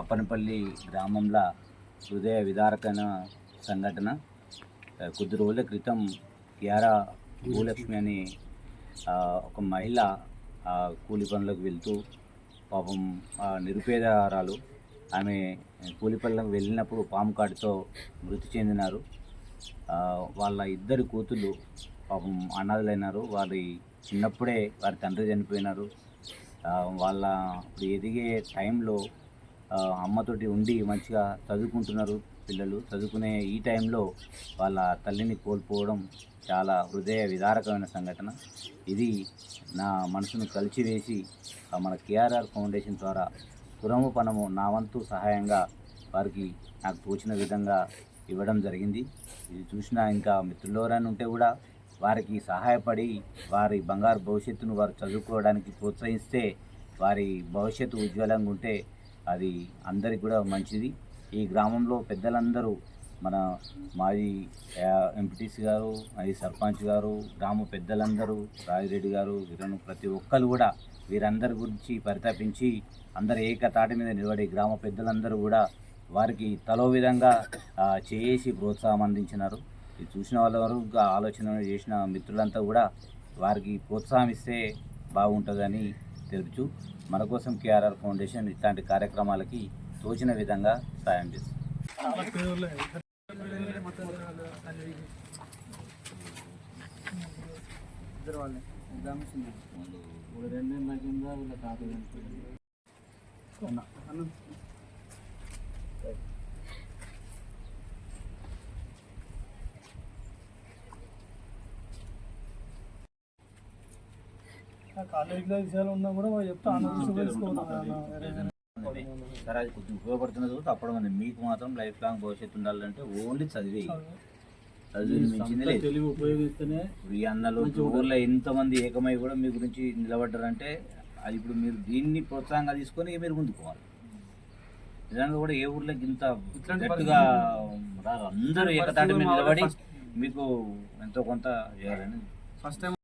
అప్పనపల్లి గ్రామంలో హృదయ విదారకమైన సంఘటన. కొద్ది రోజుల క్రితం యారా భూలక్ష్మి అని ఒక మహిళ కూలి పనులకు వెళ్తూ పాపం నిరుపేదారాలు నిరుపేదరాలు ఆమె కూలి పనులకు వెళ్ళినప్పుడు పాము కాటుతో మృతి చెందినారు. వాళ్ళ ఇద్దరు కూతుళ్ళు పాపం అనాథలైనారు. వారి చిన్నప్పుడే వారి తండ్రి చనిపోయినారు. వాళ్ళ ఇప్పుడు ఎదిగే టైంలో అమ్మతోటి ఉండి మంచిగా చదువుకుంటున్నారు పిల్లలు. చదువుకునే ఈ టైంలో వాళ్ళ తల్లిని కోల్పోవడం చాలా హృదయ విదారకమైన సంఘటన. ఇది నా మనసును కలిచివేసి మన కేఆర్ఆర్ ఫౌండేషన్ ద్వారా తురము పనము నా వంతు సహాయంగా వారికి నాకు తోచిన విధంగా ఇవ్వడం జరిగింది. ఇది చూసిన ఇంకా మిత్రులవరైనా ఉంటే కూడా వారికి సహాయపడి వారి బంగారు భవిష్యత్తును వారు చదువుకోవడానికి ప్రోత్సహిస్తే వారి భవిష్యత్తు ఉజ్వలంగా ఉంటే అది అందరికి కూడా మంచిది. ఈ గ్రామంలో పెద్దలందరూ మన మాజీ ఎంపీటీసీ గారు మాజీ సర్పంచ్ గారు గ్రామ పెద్దలందరూ రాజిరెడ్డి గారు వీరను ప్రతి ఒక్కరు కూడా వీరందరి గురించి పరితపించి అందరు ఏకతాటి మీద నిలబడి గ్రామ పెద్దలందరూ కూడా వారికి తలో విధంగా చేసి ప్రోత్సాహం అందించినారు. ఇది చూసిన వాళ్ళ వరకు ఆలోచన చేసిన మిత్రులంతా కూడా వారికి ప్రోత్సాహం ఇస్తే బాగుంటుందని తెలుపుచు మన కోసం కేఆర్ఆర్ ఫౌండేషన్ ఇట్లాంటి కార్యక్రమాలకి తోచిన విధంగా సాయం చేస్తుంది. ఇద్దరు వాళ్ళే ఎగ్జామ్ ఇచ్చింది ఇప్పుడు రెండు తగ్గిందా వీళ్ళ తాత చనిపోయింది అన్న అన్న కాలేజీలో విషయాలు ఉన్నా కూడా చెప్తా తెలుసుకోవాలి సరే. అది కొద్దిగా ఉపయోగపడుతున్నది కూడా తప్పడం మీకు మాత్రం లైఫ్ లాంగ్ భవిష్యత్తు ఉండాలంటే ఓన్లీ చదివే. తెలివి ఉపయోగిస్తేనే ఈ అన్నలు ఊర్లో ఎంతమంది ఏకమై కూడా మీ గురించి నిలబడ్డారంటే అది ఇప్పుడు మీరు దీన్ని ప్రోత్సాహంగా తీసుకొని మీరు ముందుకు పోవాలి నిజంగా కూడా ఏ ఊర్లోకి ఇంత గట్టిగా అందరూ ఏకతాటి మీద నిలబడి మీకు ఎంతో కొంత చేయాలని ఫస్ట్ టైం